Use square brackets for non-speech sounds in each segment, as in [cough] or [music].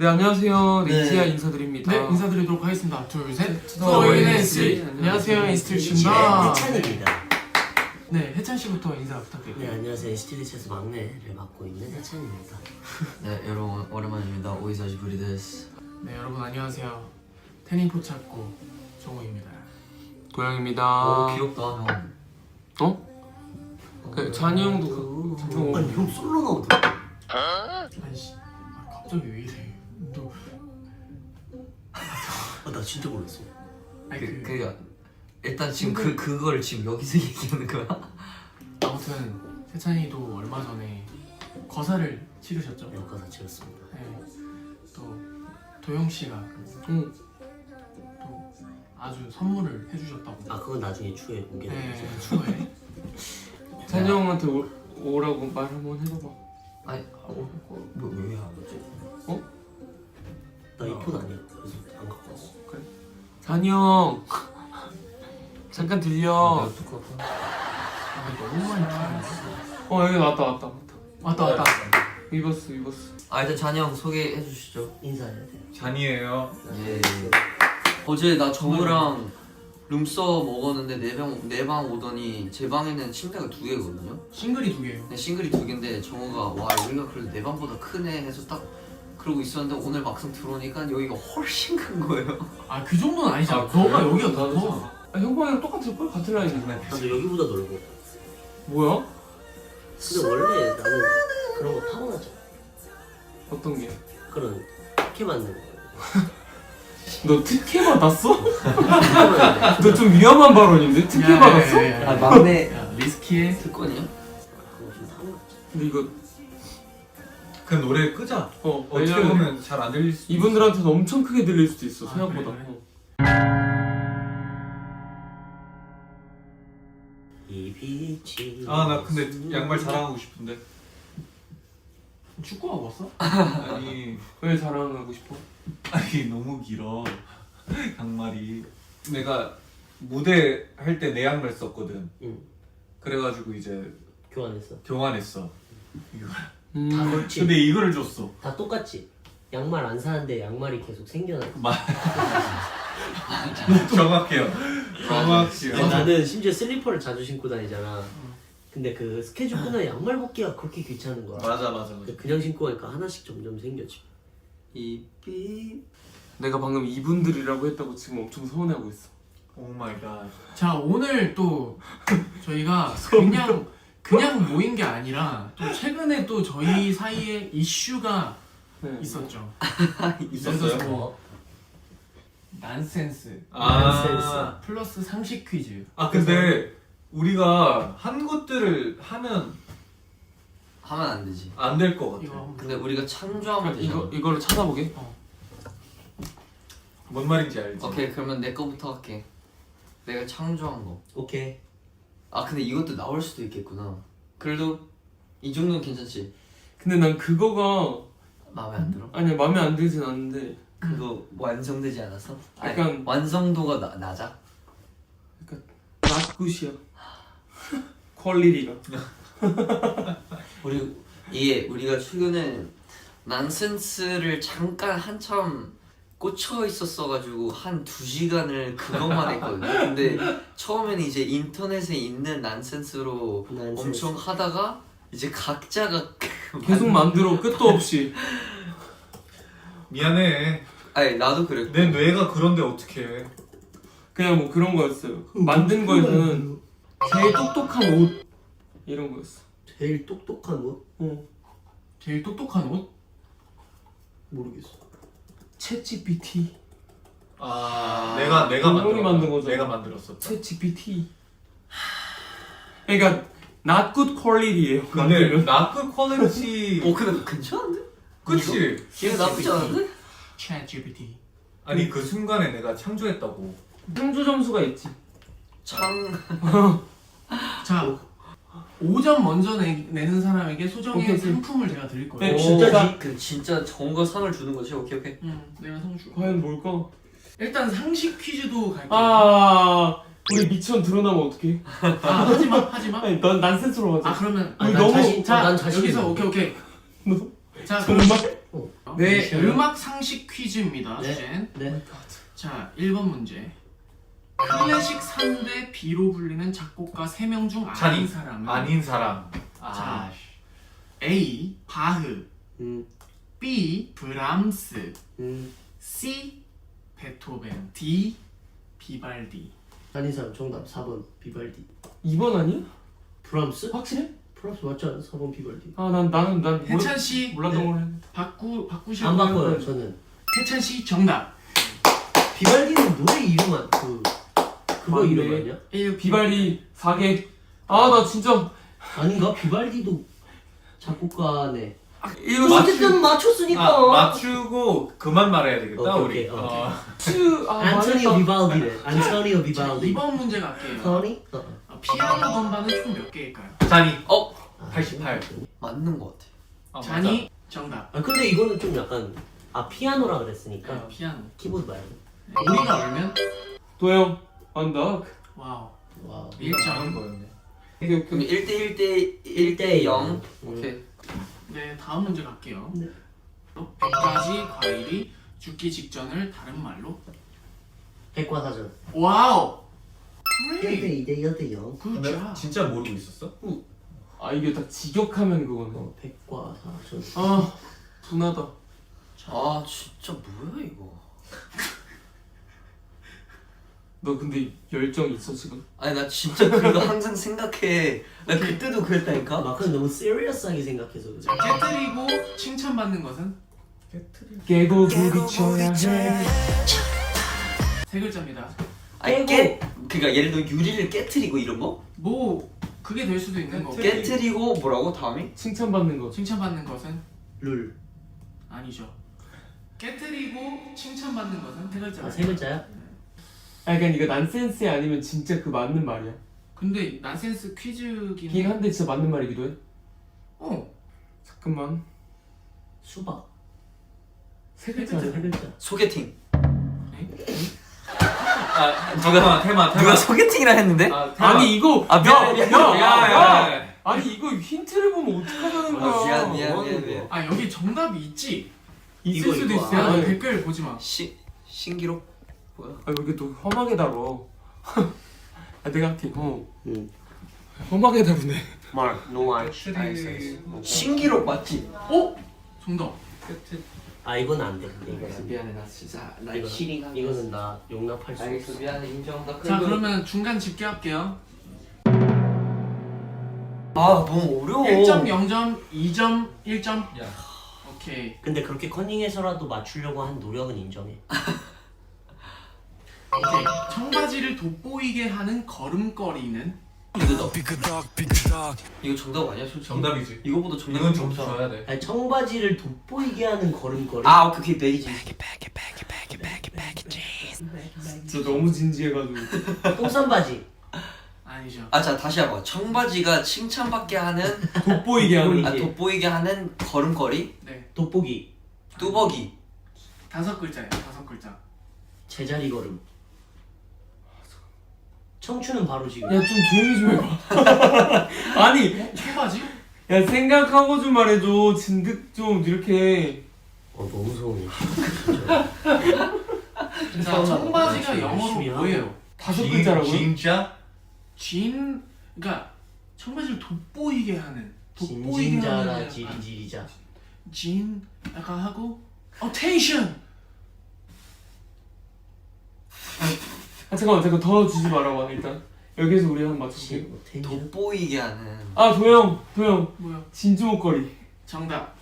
네 안녕하세요 네. 리지아 인사드립니다. 네 인사드리도록 하겠습니다. 둘 셋. 더 소인의 인스. 씨. 안녕하세요. 네, 인스틸씨입니다. 해찬입니다. 네 해찬 씨부터 인사 네 부탁드릴게요. 안녕하세요 NCT 막내를 맡고 있는 해찬입니다. [laughs] 네 여러분 오랜만입니다 오이사시 부리데스 네 여러분 안녕하세요. 태닝 포착고 정우입니다. 고양입니다. 오 귀엽다 형 어? 그 잔이 형도 그- 좀- 아니 형 솔로 나오더라. 아이씨 아, 갑자기 왜 이래? 또 아 나 진짜 몰랐어. 아니 그, 그, 그 일단 지금 그 그걸 지금 여기서 [laughs] 얘기하는 거야? 아무튼 해찬이도 얼마 전에 거사를 치르셨죠. 여가사 치렀습니다. 네. 또 도영 씨가 응. 또 아주 선물을 해주셨다고. 아 그건 나중에 추후에 공개되겠죠. 네 추후에. [laughs] 잔이 형한테 오, 오라고 말 한번 해봐봐. 아니 뭐왜 하지? 나 이폰 아니야. 그래서 안 갖고 왔어. 잔이 형 [laughs] 잠깐 들려. 어떡하다 아 너무 많이. 어 여기 왔다 왔다 왔다. 왔다 왔다. 입었어 입었어. 아 일단 잔이 형 소개해 주시죠 인사해야 돼요. 잔이에요. 예 어제 나 정우랑 룸서 먹었는데 네방네방 오더니 제 방에는 침대가 두 개거든요 싱글이 두 개예요. 근데 싱글이 두 개인데 정우가 와 여기가 그래도 내 방보다 크네 해서 딱 그러고 있었는데 오늘 막상 들어오니까 여기가 훨씬 큰 거예요 아 그 정도는 아니잖아. 아, 너가? 여기가 더 커. 아, 형광이랑 똑같을 걸 같은 라인이네. 나도 여기보다 넓어. 뭐야? 근데 원래 나는 그런 거 타고나죠. 어떤 게? 그런 특혜 맞는 거. [laughs] 너 특혜 받았어? [laughs] 너 좀 위험한 발언인데 특혜 야, 받았어? 야, 야, 야. 아 막내 야, 리스키해. 특권이요? 그거 좀 타고났지. 근데 이거 그 노래 끄자. 어 어떻게 왜냐면 보면 잘 안 들릴 수. 이분들한테는 엄청 크게 들릴 수도 있어 아, 생각보다. 그래, 그래. 어. 이 빛이. 아나 근데 양말 자랑하고 싶은데. 축구하고 왔어? 아니 [laughs] 왜 자랑하고 싶어? 아니 너무 길어. [laughs] 양말이. 내가 무대 할 때 내 양말 썼거든. 응. 그래가지고 이제 교환했어. 교환했어. 이거. 다 음. 그렇지. 근데 이거를 줬어. 다 똑같지. 양말 안 사는데 양말이 계속 생겨나. [laughs] 마. [laughs] 정확해요. 정확해요. 아, 나는 심지어 슬리퍼를 자주 신고 다니잖아. 근데 그 스케줄 끝나면 양말 벗기가 그렇게 귀찮은 거야. 맞아 맞아 맞아. 근데 그냥 신고 가니까 하나씩 점점 생겨지. 이삐 내가 방금 이분들이라고 했다고 지금 엄청 서운해하고 있어. 오 마이 갓. 자 오늘 또 [laughs] 저희가 그냥 그냥 모인 게 아니라 또 최근에 또 저희 사이에 이슈가 네. 있었죠. [laughs] 있었어요? 그래서 뭐 난센스 아. 플러스 상식 퀴즈. 아 근데 우리가 한 것들을 하면 하면 안 되지 안 될것 같아. 이거 한번 근데 우리가 참조하면 되잖아 이거 이거를 찾아보게. 뭔 말인지 알지? 오케이 그러면 내 거부터 할게 내가 창조한 거 오케이. 아 근데 이것도 나올 수도 있겠구나 그래도 이 정도는 괜찮지? 근데 난 그거가 마음에 안 들어? 아니 마음에 안 들진 않는데 그거 완성되지 않았어? 아니, 약간- 완성도가 나, 낮아? 낫굿이야. 퀄리티가. [laughs] 우리 이게 우리가 최근에 난센스를 잠깐 한참 꽂혀 있었어가지고 한 두 시간을 그것만 [laughs] 했거든요. 근데 처음에는 이제 인터넷에 있는 난센스로 난센스. 엄청 하다가 이제 각자가 계속 만들어 끝도 없이. 미안해. 아니 나도 그랬고 내 뇌가 그런데 어떡해. 그냥 뭐 그런 거였어요. 만든 거에서는 제일 똑똑한 옷 이런 거였어. 제일 똑똑한 옷? 어. 제일 똑똑한 옷? 모르겠어. 챗 GPT. 아, 내가 내가 형이 만들었다. 만든 거잖아. 내가 만들었었다. 챗 GPT. 그러니까 not good quality예요. 근데 만들면. 나크 퀄리티 [laughs] 어 근데 괜찮은데? 그치? 이거 나쁘지 않은데? Chat GPT. 아니 그 순간에 내가 창조했다고. 창조 점수가 있지. 창 [laughs] 자 5점 먼저 내, 내는 사람에게 소정의 오케이, 오케이. 상품을 제가 드릴 네, 거예요. 오, 진짜지? 그 진짜 정과 상을 주는 거지? 오케이 오케이 응, 내가 상 줄. 과연 뭘까? 일단 상식 퀴즈도 갈게요. 아 우리 미천 드러나면 어떡해? [laughs] 아, 하지 마, 하지 마. 아니 넌 난센스로 아 하자. 그러면 아, 우리 난 너무- 자신, 자난 자신 여기서. 오케이 오케이. 너 자 그럼 정말? 네, 잠시만요. 음악 상식 퀴즈입니다. 네. 주제는 네. 자 1번 문제. 클래식 3대 B로 불리는 작곡가 3명 중 아닌. 사람은 아닌 사람. 자. 아, A. 바흐 음, B. 브람스 음. C. 베토벤 D. 비발디 아닌 사람 정답 4번 비발디. 2번 아니야? 브람스? 확실해? 브람스 맞지 않아? 4번 비발디. 아 난 나는 난 몰라, 해찬 씨 몰랐던 네. 걸 했는데 바꾸 바꾸실 안? 바꿔요 저는. 해찬 씨 정답. 비발디는 노래 이름 안 그. 그거 맞네. 이름 아니야? 1 비발이 4개 아 나 진짜 아닌가? 비발디도 작곡가네. 이거 맞추- 어쨌든 맞췄으니까. 아 맞추고 그만 말해야 되겠다 오케이, 우리. 오케이, 어. 슈 아, 안토니오. 비발디네. 안토니오 비발디. 2번 문제 갈게요. 토니? 어. 어, 피아노 건반은 총 몇 개일까요? 잔이. 어? 88. 맞는 것 같아. 아, 잔이 정답. 아 근데 이거는 좀 약간 아 피아노라 그랬으니까 네, 피아노. 키보드 말고. 네, 우리가 알면 도영 언덕 와우. 와. 작은 1점. 거였네. 오케이 그럼 오케이 1대 1대 1대 0. 오케이. 네, 다음 문제 갈게요. 네. 100가지 과일이 죽기 직전을 다른 말로 백과사전. 와우. 1대 그레이. 2대 1대 0. 근데 굿자. 진짜 모르고 있었어? 아 이게 딱 직역하면 그거네 어, 백과사전. 아 분하다 아 진짜 뭐야 이거. 너 근데 열정 있어 지금? 아니 나 진짜 그거 [laughs] 항상 생각해. 나 그때도 그랬다니까. 마크는 너무 시리어스하게 생각해서 그래. 자, 깨뜨리고 칭찬받는 것은 깨고 부딪혀야 해 세 글자입니다. 아니 깨 그러니까 예를 들어 유리를 깨트리고 이런 거? 뭐 그게 될 수도 있는 거고. 깨- 깨트리고 뭐라고 다음이? 칭찬받는 거 칭찬받는 것은 룰. 아니죠. 깨뜨리고 칭찬받는 것은 세 글자. 아 세 글자야? 아 그러니까 이거 난센스 아니면 진짜 그 맞는 말이야 근데 난센스 퀴즈긴 긴 해. 한데 진짜 맞는 말이기도 해 어. 잠깐만 수박. 세세 글자 세 글자. 소개팅. 아 잠깐만 테마 테마. 누가 소개팅이라 했는데? 아, 테마. 아니 이거 아 미안 야, 미안. 야, 야, 야. 아니 이거 힌트를 보면 어떡하자는 거야 아, 미안 미안 뭐 미안. 아 여기 정답이 있지. 있을 이거, 수도 이거. 있어 야, 너 아, 댓글 보지 마. 시 신기록 뭐야? 아 여기 또 험하게 다뤄 [laughs] 아 내가 할게 어 응. 험하게 다루네 말. 노 알. 신기록 맞지? 어? 정답. 아 이건 안 돼. 근데 이거는. 미안해 나 진짜 나 이거는, 힐링 이거는 나 용납할 수 알겠어 없어. 미안해 인정한다. 자 그러면 중간 집계할게요. 아 너무 어려워. 1점, 0점, 2점, 1점. 야. 오케이. 근데 그렇게 커닝해서라도 맞추려고 한 노력은 인정해. [laughs] 오케이. 청바지를 돋보이게 하는 걸음걸이는 이거다. 이거 정답 아니야 솔직히? 정답이지. 이거보다 정답이 이건 좀. 줘야 돼. 아니 청바지를 돋보이게 하는 걸음걸이. 아 오케이 베이지. 저 너무 진지해가지고 [laughs] 똥싼 바지. 아니죠. 아자 다시 한번 청바지가 칭찬받게 하는 [laughs] 돋보이게 하는 아 돋보이게 하는 걸음걸이 네. 돋보기. 뚜벅이 다섯 글자예요. 다섯 글자. 제자리 걸음. 청춘은 바로 지금. 야 좀 조용히 좀 해봐 [laughs] 아니 청바지? 야 생각하고 좀 말해줘 진득 좀 이렇게 어 너무 서운해. 자, 청바지가 열심히 영어로. 뭐예요? 다섯 진- 글자라고요? 진짜? 진, 그러니까 청바지를 돋보이게 하는. 돋보이게 진진자라 하는. 지리지리자. 진, 약간 하고. 어 아 잠깐만 잠깐 더 주지 말아봐 일단 여기서 우리 한번 맞춰볼게 뭐. 돋보이게 하는 아 도영 도영 뭐야? 진주 목걸이 정답.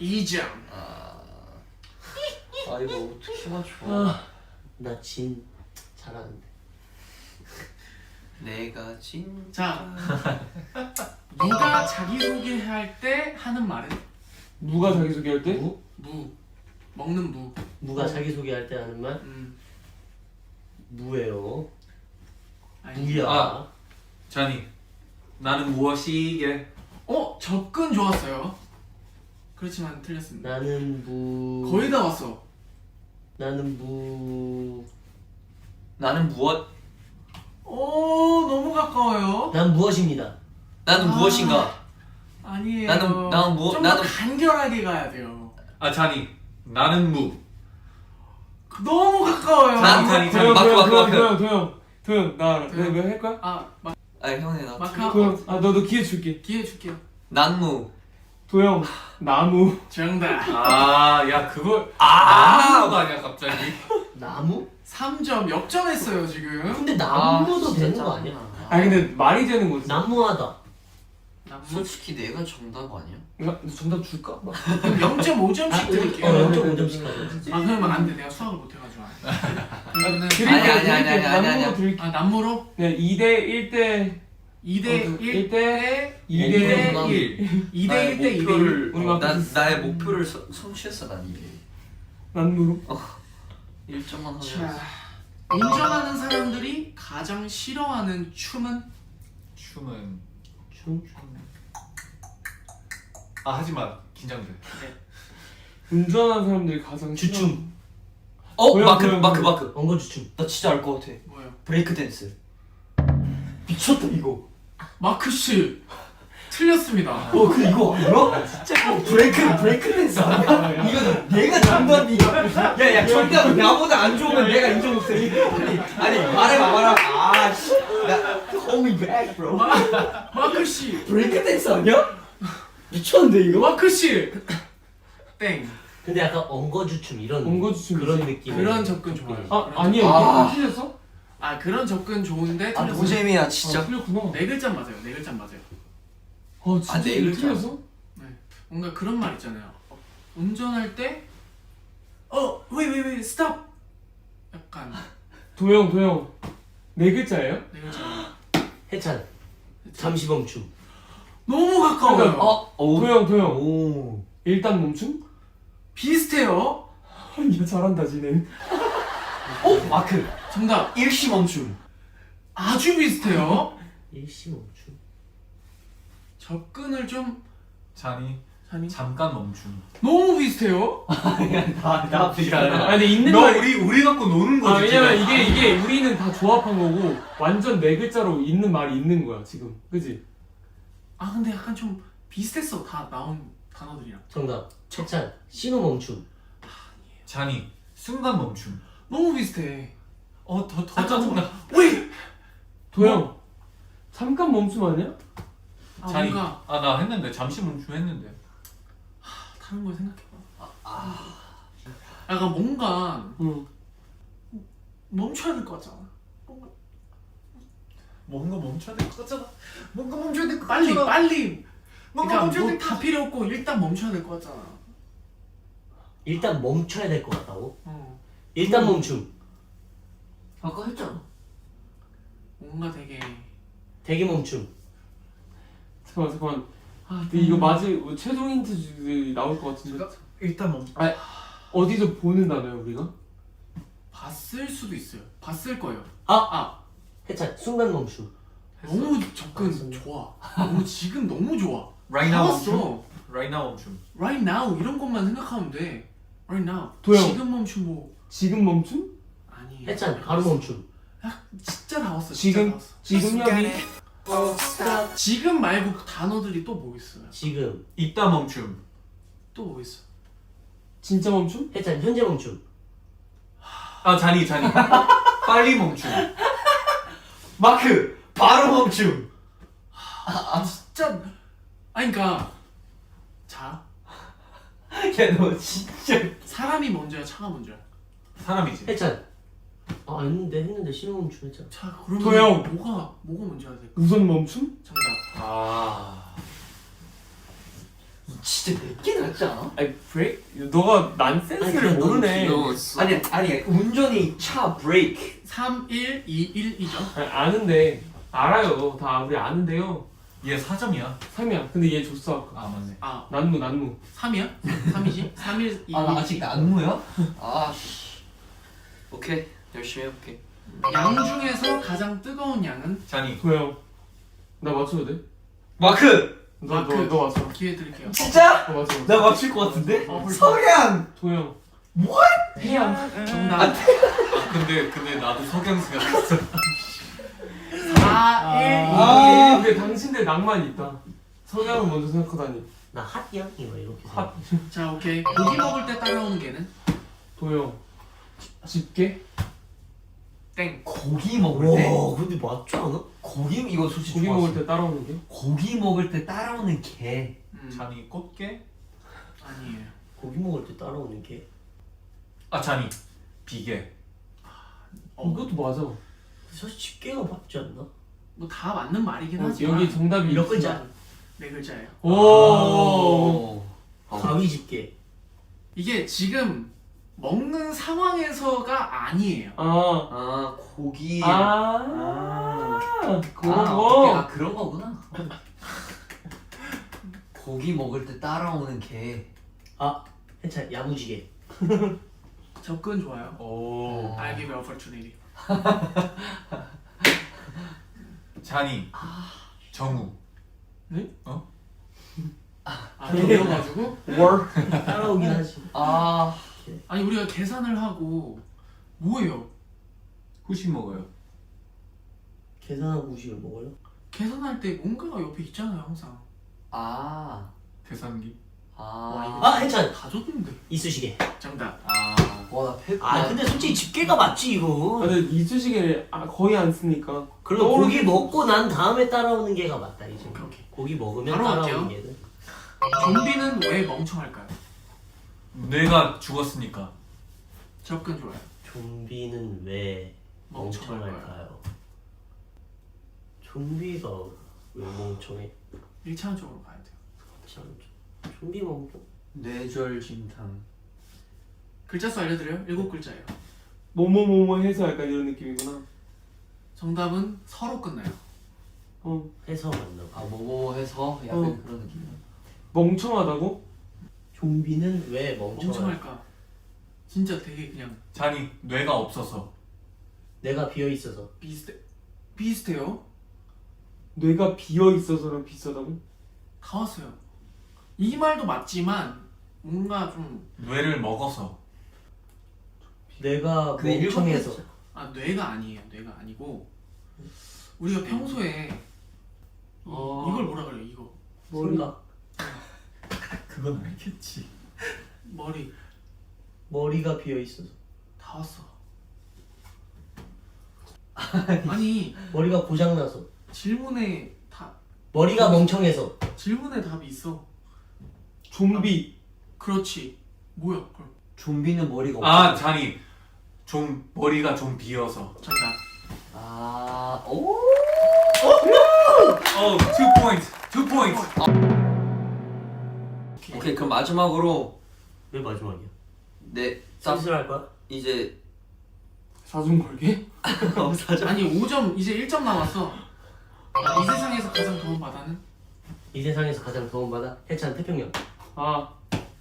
2점. 아 이거 어떻게 맞춰? 아 나 진 잘하는데. 내가 진 자, 누가 자기소개할 때 하는 말은 누가 자기소개할 때? 무? 무. 먹는 무. 무가 자기 소개할 때 하는 말 음. 무예요. 아니. 무야. 아. 잔이. 나는 무엇이게? 어, 접근 좋았어요. 그렇지만 틀렸습니다. 나는 무. 거의 다 왔어. 나는 무. 나는 무엇? 오, 너무 가까워요. 난 무엇입니다. 나는 아. 무엇인가? 아니에요. 나는- 나는 뭐- 좀더 나는- 간결하게 가야 돼요. 아 잔이 나는 무 너무 가까워요. 난- 잔이 도영 마크 도영 마크 도영 마크 도영 도영 도영 나 도영. 내가 할 거야? 아 마, 아 형네 나 마카 도영 아 너도 기회 줄게 기회 줄게요. 난무 도영 나무 정답. 아야 그걸 아 나무가 아니야 갑자기 나무? 3점 역전했어요 지금. 근데 나무도 되는 거 아니야? 아 근데 말이 되는 거지 나무하다. 나무. 솔직히 내가 정답 아니야? 야, 정답 줄까? 막. [laughs] 그럼 0.5점씩 어, 드릴게요. 0.5점씩 하자. 아 그러면 안 돼. 내가 수학을 못 해가지고. 그러면은 드릴게 아니, 아니, 아니, 아니, 아니, 남으로 아니. 드릴게 아 남무로 네 2대 1대 2대 어, 그1일대 2대 난- 1 2대 나의 1대 2대 1. 목표를 우리 어, 마크 난. 나의 목표를 성- 성취했어 난 이게 남무로 1점만 하자 자, 운전하는 사람들이 가장 싫어하는 춤은 춤은 춤? 아 하지마 긴장돼 운전하는 사람들이 가장 주춤. 어 뭐야, 마크 뭐야, 마크 뭐야. 마크 엉거주춤. 나 진짜 알 것 같아 뭐예요? 브레이크 댄스 미쳤다 이거 마크 씨 틀렸습니다. 어그 이거 알아? 진짜 어, 브레이크 브레이크 댄스 아니야? 이거 내가 정답이야 야야 정답 나보다 안 좋으면 내가 인정 못해 아니 아니 말해봐 말해봐 아씨 나 hold me back bro 마크 씨, 브레이크 댄스 아니야? 미쳤는데 이거? 마크 씨, [coughs] 땡. 근데 약간 엉거주춤 이런 엉거주춤이지. 그런 느낌. 그런 접근 좋아요. 아 아니에요 아. 이거 틀렸어? 아 그런 접근 좋은데 아. 노잼이야 아 진짜 틀렸구나 네 글자 맞아요. 네 글자 맞아요. 아 진짜 아, 네 이거 글자. 틀렸어? 뭔가 그런 말 있잖아요. 어, 운전할 때, 어, wait, wait, wait, stop. 약간 도영 도영 네 글자예요? 네 글자. [gasps] 해찬. 잠시 멈춤. 너무 가까워요. 어? 오 도영 도영 오 일단 멈춤? 비슷해요. 야 잘한다 지는 어? 마크 정답. 일시 멈춤 아주 비슷해요. 일시 멈춤. 접근을 좀 잔이 아니 잠깐 멈춤 너무 비슷해요. 나나 비슷하다 아 근데 있는 너 우리 우리 갖고 노는 거지 아 왜냐면 지금. 이게 이게 우리는 다 조합한 거고 완전 네 글자로 있는 말이 있는 거야 지금 그지? 아 근데 약간 좀 비슷했어. 다 나온 단어들이랑. 정답. 해찬. 신호 멈춤. 잔이 순간 멈춤 너무 비슷해. 어더더 아, 짜증나 왜? 도영 잠깐 멈춤 아니야? 아 잔이 뭔가 아 나 했는데 잠시 멈춤 했는데 다른 걸 생각해봐. 약간 뭔가 응 멈춰야 될 것 같잖아. 뭔가 멈춰야 될 것 같잖아 뭔가 멈춰야 될 것 빨리 같잖아 빨리. 뭔가 그러니까 멈춰야 뭐 될것 다 필요 없고 일단 멈춰야 될 것 같잖아. 일단 멈춰야 될 것 같다고? 어. 일단 멈춤. 아까 했잖아 뭔가 되게 대기 멈춤. 잠깐만 잠깐만 아 근데 이거 맞을 최종 힌트 주- 나올 것 같은데 일단 멈 어디서 보는 단어야 우리가? 봤을 수도 있어요. 봤을 거예요. 아! 아 해찬. 순간 멈춤. 너무 접근. 좋아. 너무 지금 너무 좋아. right now. 멈춤 right now 멈춤 Right now 이런 것만 생각하면 돼. Right now. 도영. 지금 멈춤 뭐 지금 멈춤? 아니. 해찬. 바로 멈춤. 야, 진짜 나왔어. 진짜 지금 나왔어. 지금 여기 지금 말고 단어들이 또 뭐 있어요? 지금. 이따 멈춤 또 뭐 있어? 진짜 멈춤? 해찬. 현재 멈춤. 아 잔이 잔이 빨리 멈춤 마크 바로 멈춤 진짜 아니 그러니까 자 야 너 진짜 사람이 먼저야 차가 먼저야? 사람이지 해찬. 아 했는데 했는데 신호 멈춤 했잖아. 자 그러면 도영. 뭐가 뭐가 먼저야 돼? 우선 멈춤? 정답. 아 진짜 내게 낫지 않아? 아니 브레이크? 너가 난센스를 아니, 모르네. 아니 아니 운전이 차 브레이크. 3 1 2 1이죠. 아니, 아는데. 알아요. 다 우리 아는데요. 얘 4점이야. 3이야. 근데 얘 줬어 아까. 아 맞네. 아. 난무 난무. 3이야? 3이지? 3 1 2 아나 아직 안무야? 아씨. 오케이. 열심히 해볼게. 양 중에서 가장 뜨거운 양은? 잔이 도영 나 맞춰도 돼? 마크 너, 마크. 너, 너 맞춰 기회 드릴게요. 진짜? 너 맞춰 나 맞출 것 같은데? 어, 헐. 석양 도영 해양 정답. 아 근데 근데 나도 석양 생각했어 4 1 2 아. 근데 당신들 낭만 있다 석양을 먼저 생각하다니 나 핫양이 막 이렇게 핫. 자 오케이 고기 먹을 때 따라오는 개는 도영 집게 땡 고기 먹을 때 와 근데 맞지 않아? 고기 이거 솔직히 고기 좋았어. 먹을 때 따라오는 게 고기 먹을 때 따라오는 개. 음, 잔이 꽃게? 아니에요 고기 먹을 때 따라오는 게 아 잔이 비계. 어, 이것도 맞아 사실 집게가 맞지 않나? 뭐 다 맞는 말이긴 어, 하지만 여기 정답이 몇. 글자? 네 글자예요 오 오. 가위 집게 이게 지금 먹는 상황에서가 아니에요 아, 아 고기. 아, 그런 아, 거. 아 그런 거구나. [laughs] 고기 먹을 때 따라오는 개. 아 해찬 야무지게 [laughs] 접근 좋아요 오. I give you opportunity 잔이 정우. 아 그래가지고 [laughs] 월. 따라오긴 하지 아 아니 우리가 계산을 하고 뭐예요 후식 먹어요. 계산하고 후식을 먹어요? 계산할 때 뭔가가 옆에 있잖아요 항상 아. 계산기. 와, 이거- 아. 아 해찬 다 줬는데 이쑤시개 정답 아. 와나 페. 아 근데 솔직히 집게가 맞지 이거 근데 이쑤시개를 아, 거의 안 쓰니까. 그리고 고기 게 먹고 난 다음에 따라오는 게가 맞다 이제 오케이, 오케이. 고기 먹으면 바로 따라오는 갈게요. 게는 좀비는 왜 멍청할까요? 뇌가 죽었으니까. 접근 좋아요 좀비는 왜 멍청할까요? 멍청할까요? 좀비가 왜 멍청해? 1차원적으로 가야 돼요 참, 좀비 멍청 뇌절 진탕. 글자 수 알려드려요? 일곱 글자예요 뭐뭐뭐뭐 해서 약간 이런 느낌이구나. 정답은 서로 끝나요 어, 해서 맞나 봐아 뭐뭐 해서 약간 어. 그런 느낌. 멍청하다고? 좀비는 왜 멍청할까? 진짜 되게 그냥 잔이 뇌가 없어서. 내가 비어 있어서 비슷해 비슷해요 뇌가 비어 있어서랑 비슷하다고? 다 왔어요 이 말도 맞지만 뭔가 좀 뇌를 먹어서. 내가 그 일곱 멍청해서. 아 뇌가 아니에요 뇌가 아니고 우리가 평소에 이, 어. 이걸 뭐라 그래요 이거 생각 그건 알겠지. 머리. 머리가 비어 있어서. 다 왔어. 아니. 머리가 고장 나서. 질문에 다. 머리가 멍청해서. 질문에 답이 있어. 좀비. 그렇지. 뭐야 그럼? 좀비는 머리가 아 없어. 잔이 좀 머리가 좀 비어서. 정답 아 오. 어, 2 포인트. 2 포인트. 오케이 그럼 마지막으로 왜 마지막이야? 네딱 슬슬할 거야? 이제 사준 걸게? [laughs] 어, 사자. 아니 5점 이제 1점 남았어 이 세상에서 가장 바다는? 이 세상에서 가장 바다 해찬 태평양 아,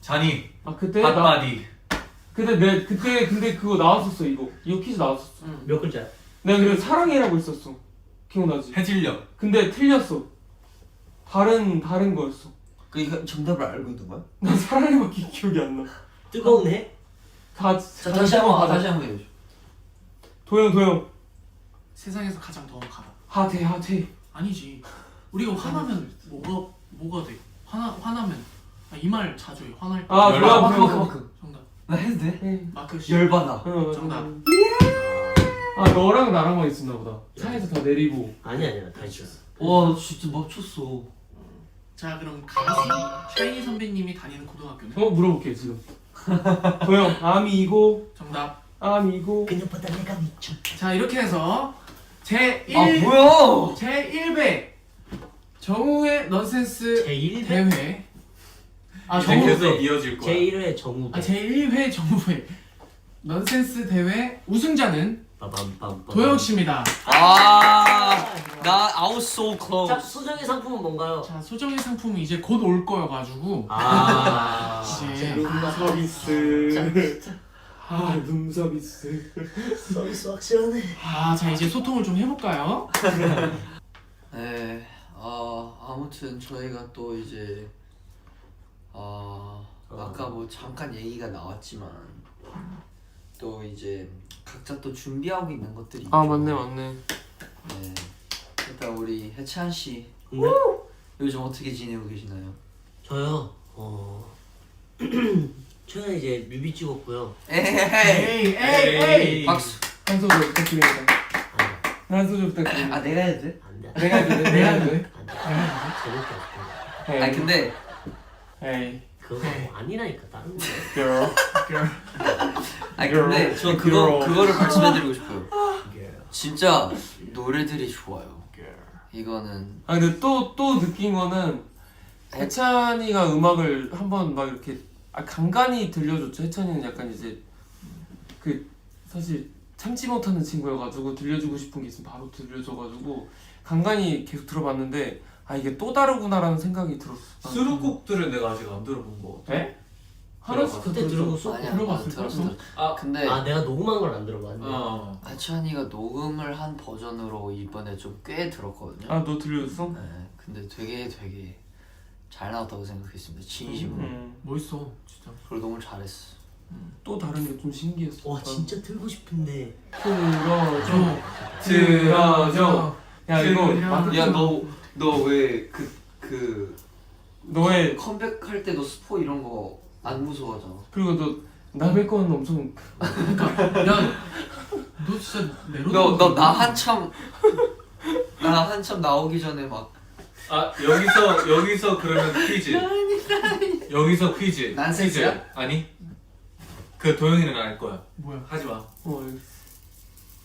잔이 아 그때 나 핫바디. 근데 내 그때 근데 그거 나왔었어 이거 이거 퀴즈 나왔었어. 응 몇 글자야? 내가 그래 사랑해라고 있었어. 기억나지? 해질녘. 근데 틀렸어. 다른 다른 거였어. 그 이거 정답을 알고 있는 거야? 나 사랑해밖에 기억이 안 나. 뜨거운 해? 다 자 다시 한번 아, 다시 한번 해줘. 도영 도영 세상에서 가장 더운 바다 하태 하태. 아니지 우리가 화나면 뭐가 뭐가 돼? 화나 화나면 아, 이말 자주 해 화날 때 아 열받아. 마크 마크. 마크. 정답 나 해도 돼? 네. 마크 씨 열받아. 어, 정답. 아 너랑 나랑만 있었나 보다. 차에서 다 내리고. 아니 아니야 다 있었어 와 진짜 맞췄어. 자 그럼 가수 샤이니 선배님이 다니는 고등학교는? 어 물어볼게 지금. [laughs] 도영 아미고 정답 아미고. 그녀보다 내가 미쳐 자 이렇게 해서 제 1, 아 뭐야? 제 1회 정우의 넌센스 제1회? 대회 아 이제 계속 이어질 거야. 제1회 정우 아, 제 1회 정우회 넌센스 대회 우승자는 빠밤빰빰 도영 씨입니다. 아 나 I was so 자 close. 소정의 상품은 뭔가요? 자 소정의 상품은 이제 곧 올 거여가지고 아 [laughs] 이제 룸 서비스. 아, 룸 서비스. 서비스 확실하네 아자 이제 소통을 좀 해볼까요? [laughs] 네. 어 아무튼 저희가 또 이제 어 아까 뭐 잠깐 얘기가 나왔지만 또 이제 각자 또 준비하고 있는 것들이 있죠. 아 맞네 맞네. 네. 일단 우리 해찬 씨 네? 요즘 어떻게 지내고 계시나요? 저요. 어 [clears throat] 최근에 이제 뮤비 찍었고요. 에이 에이 에이. 박수. 한 소절 부탁드립니다. 아, 한 소절 부탁드립니다. 아 내가 해도 돼? 안 돼. 내가 해도 돼? 내가 해도 돼? 안 돼. 재밌게. 에이. 아 근데 에이. 그거 뭐 아니라니까 다른 거. girl. 아 근데 저 그거 girl. 그거를 말씀해드리고 싶어요. 진짜 노래들이 좋아요. 이거는 아 근데 또 또 느낀 거는 해찬이가 음악을 한번 막 이렇게 아, 간간히 들려줬죠. 해찬이는 약간 이제 그 사실 참지 못하는 친구여가지고 들려주고 싶은 게 있으면 바로 들려줘가지고 간간히 계속 들어봤는데 아 이게 또 다르구나라는 생각이 들었어. 수록곡들은 내가 아직 안 들어본 거 같아. 에? 하나씩 다 그때 들어봤어? 아니야 들어봤을 나는 들었어. 거야? 들었어. 아, 근데 아 내가 녹음한 걸 안 들어봤네. 어. 하찬이가 녹음을 한 버전으로 이번에 좀 꽤 들었거든요. 아 너 들려줬어? 네, 근데 되게 되게 잘 나왔다고 생각했습니다. 진심으로. 음. 멋있어 진짜. 그리고 너무 잘했어. 또 다른 게 좀 신기했어. 와 진짜 들고 싶은데. 틀어줘. 틀어줘. 야 이거 야 너 너 왜 그 그 너의 컴백할 때도 스포 이런 거 안 무서워하잖아. 그리고 너 남의 거는 엄청 야너 진짜 내로. 너 너 나 한참 나 한참 나오기 전에 막 아 여기서 여기서 그러면 퀴즈. 여기서 퀴즈. 난센스야? 퀴즈. 아니. 그 도영이는 알 거야. 뭐야? 하지 마.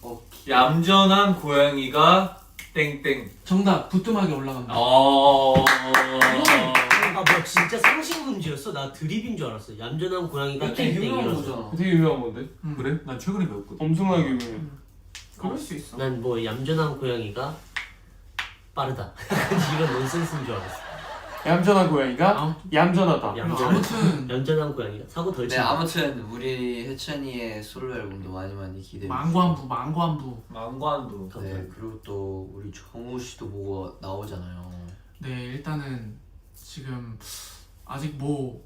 어, 얌전한 고양이가 땡땡. 정답 부뚜막에 올라간다. 어. 아 뭐 진짜 상식 문제였어? 나 드립인 줄 알았어. 얌전한 고양이가 되게 유명한 땡땡이라서. 거잖아. 되게 유명한 건데? 음. 그래? 난 최근에 배웠거든. 엄청나게 유명해. 그럴 수 있어. 난 뭐 얌전한 고양이가 빠르다. [laughs] 이런 논센스인 줄 알았어. 얌전한 고양이가 아무- 얌전하다. 얌전. 아무튼 [laughs] 얌전한 고양이가 사고 덜 네 친다. 아무튼 우리 해찬이의 솔로 앨범도 많이 많이 기대해. 망고한부 망고한부. 망관도. 네 그리고 또 우리 정우 씨도 뭐가 나오잖아요. 네 일단은 지금 아직 뭐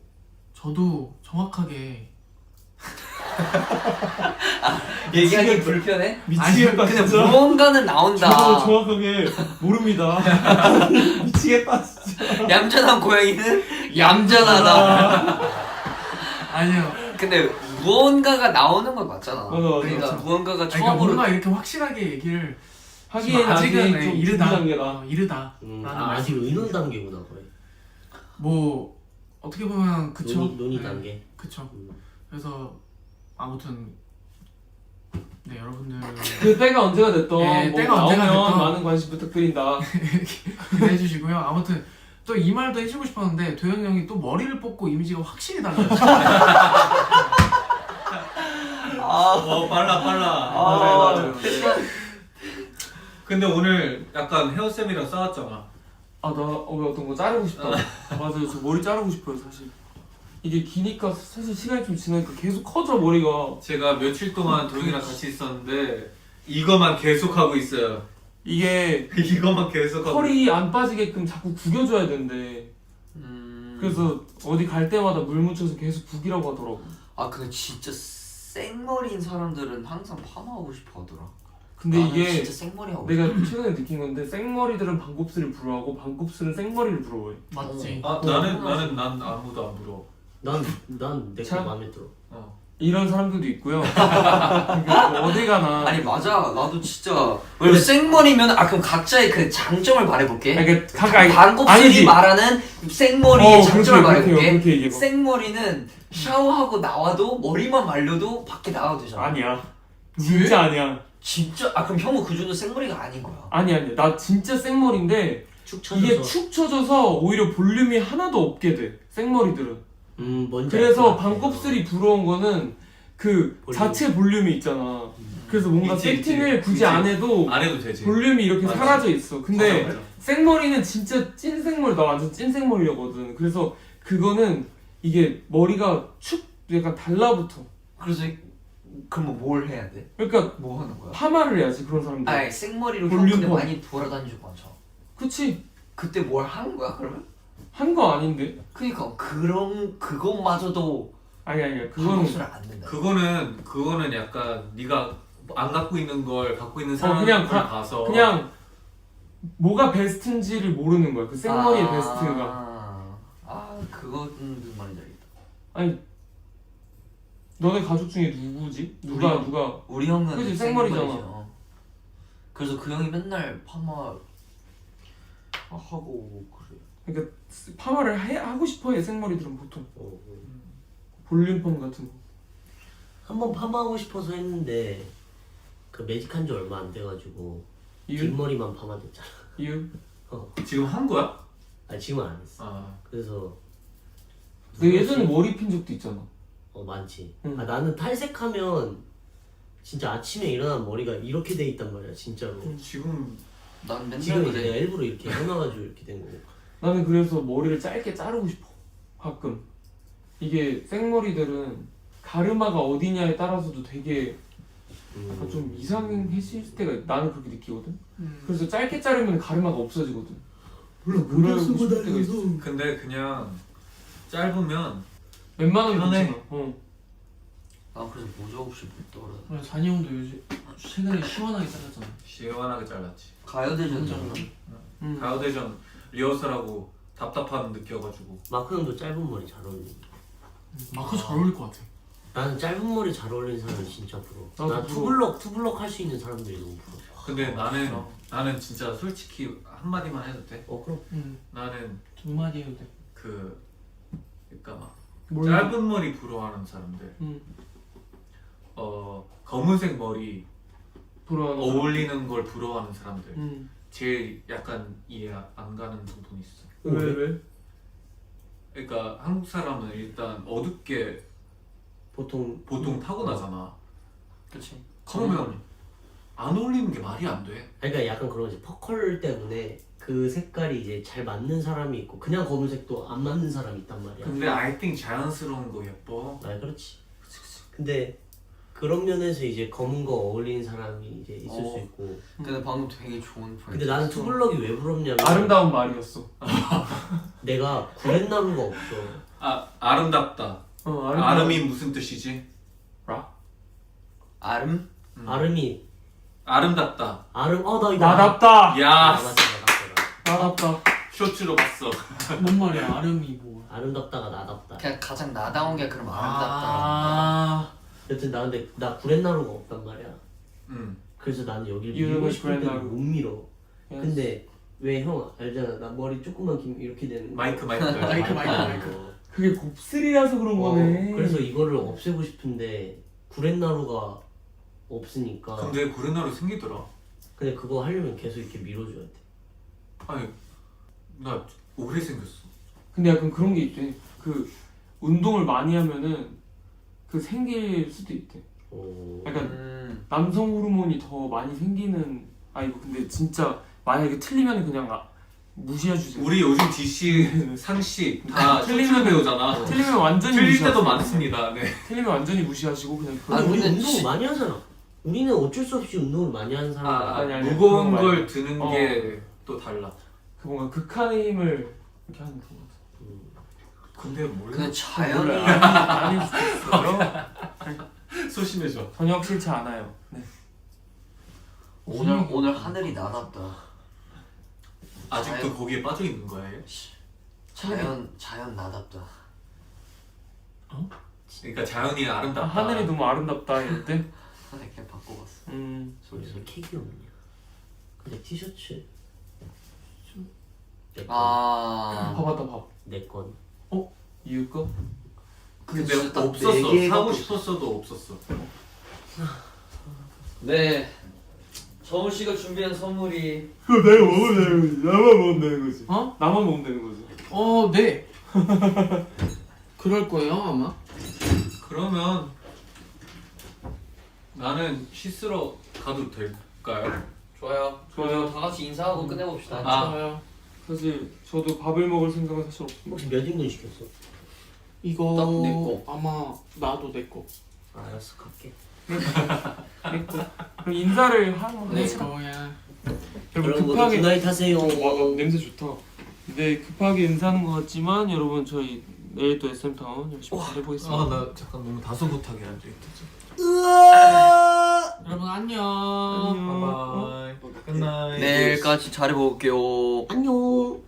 저도 정확하게 [laughs] 얘기하기 불편해? 미치겠다 근데 무언가는 나온다. 저도 정확하게 모릅니다. [laughs] 미치겠다 진짜. 얌전한 고양이는 얌전하다. [laughs] 아니요. 근데 무언가가 나오는 건 맞잖아. 맞아, 맞아. 그러니까 그렇죠. 무언가가 아니, 그러니까 처음으로 뭔가 이렇게 확실하게 얘기를 하기엔 지금 아직은 아직 네, 좀 이르다. 단계다. 어, 이르다. 음, 라는 아, 아직 말씀. 의논 단계구나 거의. 뭐 어떻게 보면 그쵸. 논의, 논의 네, 단계. 그쵸. 음. 그래서 아무튼 네 여러분들 그 때가 언제가 됐던 네, 뭐 때가 언제가 나오면 됐던. 많은 관심 부탁드린다. [laughs] 기대해 주시고요. 아무튼 또 이 말도 해주고 싶었는데 도영 형이 또 머리를 뽑고 이미지가 확실히 달라졌어요. [laughs] 어 빨라 빨라. 맞아요, 맞아요. 근데 오늘 약간 헤어 쌤이랑 싸웠잖아. 아나 어, 어떤 거 자르고 싶다. 맞아요, 저 머리 자르고 싶어요 사실. 이게 기니까 사실 시간이 좀 지나니까 계속 커져 머리가. 제가 며칠 동안 도영이랑 같이 있었는데 이거만 계속 하고 있어요. 이게 [laughs] 이거만 계속 하고. 털이 안 빠지게끔 자꾸 구겨줘야 된대. 음... 그래서 어디 갈 때마다 물 묻혀서 계속 북이라고 하더라고. 아 근데 진짜 생머리인 사람들은 항상 파마하고 싶어 하더라. 근데 나는 이게 진짜 생머리 하고 내가 최근에 느낀 건데 생머리들은 반곱슬을 부러워하고 반곱슬은 생머리를 부러워해. 맞지? 아 나는 나는 난 아무도 안 부러워. 난난내거 참. 마음에 들어. 어. 이런 사람들도 있고요. [laughs] 그러니까 뭐 어디 가나. 아니 맞아 나도 진짜 왜 생머리면 아 그럼 각자의 그 장점을 말해볼게 아니, 그 가까이 반곱슬이 아니지. 말하는 생머리의 어, 장점을 그렇게, 말해볼게 그렇게, 그렇게 얘기해봐. 생머리는 샤워하고 나와도 머리만 말려도 밖에 나가도 되잖아 아니야. 진짜 아니야. 진짜 아 그럼 형은 그 정도 생머리가 아닌 거야 아니 아니. 나 진짜 생머리인데 축 쳐져서. 이게 축 처져서 오히려 볼륨이 하나도 없게 돼. 생머리들은. 음 뭔지 그래서 알것 같아. 반곱슬이 부러운 거는 그 볼륨. 자체 볼륨이 있잖아. 그래서 뭔가 있지, 있지. 세팅을 굳이 있지. 안 해도 안 해도 되지. 볼륨이 이렇게 맞아. 사라져 있어. 근데 맞아, 맞아. 생머리는 진짜 찐 생머리 나 완전 찐 생머리거든. 그래서 그거는 이게 머리가 축 약간 달라붙어. 그래서 그럼 뭘 해야 돼? 그러니까 뭐 하는 거야? 파마를 해야지 그런 사람들. 아니 생머리로 형 볼륨 근데 펌. 많이 돌아다니고 많잖아 그치? 그때 뭘 하는 거야 그러면? 한 거 아닌데? 그니까 그런 그것마저도 아니. 그거는 안 된다 그거는 그거는 약간 네가 안 갖고 있는 걸 갖고 있는 사람을 어, 그냥 가- 봐서 그냥 뭐가 베스트인지를 모르는 거야. 그 생머리의 아, 베스트가. 아아 그거 음, 말인지 알겠다. 아니 너네 가족 중에 누구지? 누가 우리 형. 누가 우리 형은 그치, 생머리잖아. 생머리죠. 그래서 그 형이 맨날 파마 하고 그러니까 파마를 해, 하고 싶어해 생머리들은 보통 어, 볼륨 펌 같은 거. 한번 파마하고 싶어서 했는데 그 매직한 지 얼마 안 돼가지고 이유 뒷머리만 파마됐잖아. 이유. [laughs] 어. 지금 한 거야? 아 지금은 안 했어. 아 그래서 너 예전에 머리 핀 적도 있잖아. 어 많지. 응. 아 나는 탈색하면 진짜 아침에 일어나면 머리가 이렇게 돼 있단 말이야 진짜로. 응. 지금 난 맨날 지금 이제 그래. 내가 일부러 이렇게 해놔가지고 이렇게 된 거고. 나는 그래서 머리를 짧게 자르고 싶어. 가끔. 이게 생머리들은 가르마가 어디냐에 따라서도 되게 약간 음. 좀 이상해질 때가 나는 그렇게 느끼거든. 음. 그래서 짧게 자르면 가르마가 없어지거든. 물론 물을 쓰고 싶을 때가 있어. 근데 그냥 짧으면 웬만하면 편해. 괜찮아. 어. 아 그래서 모자 없이 못 떨어. 그래, 잔이 형도 요즘 최근에 시원하게 잘랐잖아. 시원하게 잘랐지. 가요대전 진짜. 음. 가요대전 리허설하고 답답함 느껴가지고 마크 형도 짧은 머리 잘 어울린다. 마크 잘 어울릴 것 같아. 나는 짧은 머리 잘 어울리는 사람이 진짜 부러워. 나도 나 부러워. 투블럭 투블럭 할 수 있는 사람들이 너무 부러워. 근데 나는 어. 나는 진짜 솔직히 한 마디만 해도 돼. 어 그럼 음. 나는 두 마디 해도 돼. 그 그러니까 막 뭘- 짧은 머리 부러워하는 사람들, 음. 어 검은색 머리 부러워하는 어울리는 걸 부러워하는 사람들 음. 제일 약간 이해 안 가는 부분이 있어. 왜 왜? 그러니까 한국 사람은 일단 어둡게 보통 보통 타고나잖아. 그치. 그러면 안 어울리는 게 말이 안 돼. 그러니까 약간 그런 거지 퍼컬 때문에 그 색깔이 이제 잘 맞는 사람이 있고 그냥 검은색도 안 맞는 사람이 있단 말이야. 근데 I think 자연스러운 거 예뻐. 아 그렇지. 근데 그런 면에서 이제 검은 거 어울리는 사람이 이제 있을 어. 수 있고. 근데 방금 되게 좋은 포인트. 근데 나는 투블럭이 왜 부럽냐면 아름다운 말이었어. [laughs] 내가 구렛나루가 없어. 아 아름답다. 어, 아름이 무슨 뜻이지? 아름? 음. 아름이 아름답다. 아름 어나 이거 나답다. 야 아, 맞다 나답다. 나답다. 쇼츠로 봤어. [laughs] 뭔 말이야? 아름이 뭐? 아름답다가 나답다. 그냥 가장 나다운 게 그럼 아름답다. 아. 여튼 나 근데 나 구렛나루가 없단 말이야. 음. 그래서 나는 여기를 이름은 밀고 싶을 구렛나루. 못 밀어. 근데 왜 형 알잖아. 나 머리 조금만 긴 이렇게 되는 거. 마이크 마이크. 마이크, [laughs] 마이크, 마이크. 어. 그게 곱슬이라서 그런 어, 거네. 그래서 이거를 없애고 싶은데 구렛나루가 없으니까. 근데 구레나루 생기더라. 근데 그거 하려면 계속 이렇게 밀어줘야 돼. 아니 나 오래 생겼어. 근데 약간 그런 게 있대. 그 운동을 많이 하면은 그 생길 수도 있대. 어. 약간 음. 남성 호르몬이 더 많이 생기는 아 이거 근데 진짜 만약에 틀리면 그냥 아, 무시해 주세요. 우리 요즘 DC 상식 다 틀리면 틀리면 배우잖아. 틀리면 완전히 틀릴 무시하세요. 때도 많습니다. 네. 틀리면 완전히 무시하시고 그냥 아, 우리 근데 운동 지- 많이 하잖아. 우리는 어쩔 수 없이 운동을 많이 하는 사람이야. 아, 아니, 아니, 무거운 그런 거 걸. 드는 어. 게 또 달라. 그 뭔가 극한의 힘을 이렇게 하는 그런 거. 근데 몰라. 근데 자연이. 아닐 수도 있어요. [laughs] 소심해져. 전혀 확실치 않아요. 네. 오늘 오늘 하늘이 나답다. 아직도 자연- 거기에 빠져 있는. 얘? 자연 자연 나답다. 그러니까 자연이 아, 아름답다. 하늘이 너무 아름답다 이럴 때. [laughs] 하늘 그냥 바꿔봤어. 음. 소리 왜 이렇게 귀엽냐? 근데 티셔츠 내건 아. 봐봤다 봐. 내건 이유 거? 근데 진짜 딱네 없었어. 개 사고 싶었어도 없었어. 네. 정우 씨가 준비한 선물이 그거 내가 먹으면 되는 거지. 나만 먹으면 되는 거지. 어? 나만 먹으면 되는 거지. 어, 네. [laughs] 그럴 거예요, 아마. 그러면 나는 씻으러 가도 될까요? 좋아요. 좋아요. 다 같이 인사하고 끝내봅시다. 아. 좋아요. 사실 저도 밥을 먹을 생각은 사실 없습니다. 혹시 몇 인분 시켰어? 이거 딱내 거. 아마 나도 내 거. 아, 알았어 갈게. [laughs] 됐고. 그럼 인사를 하면 내 하자. 거야. 여러분 여러분 모두 급하게 굿나잇 하세요. 와, 와, 냄새 좋다. 네 급하게 인사하는 것 같지만 여러분 저희 내일 또 SM 타운 열심히 잘해보겠습니다. 아나 잠깐 너무 다소곳하게 앉아 있다. [laughs] 여러분 안녕. 안녕. 바이바이. 끝나잇. 내일까지 잘해볼게요. 안녕.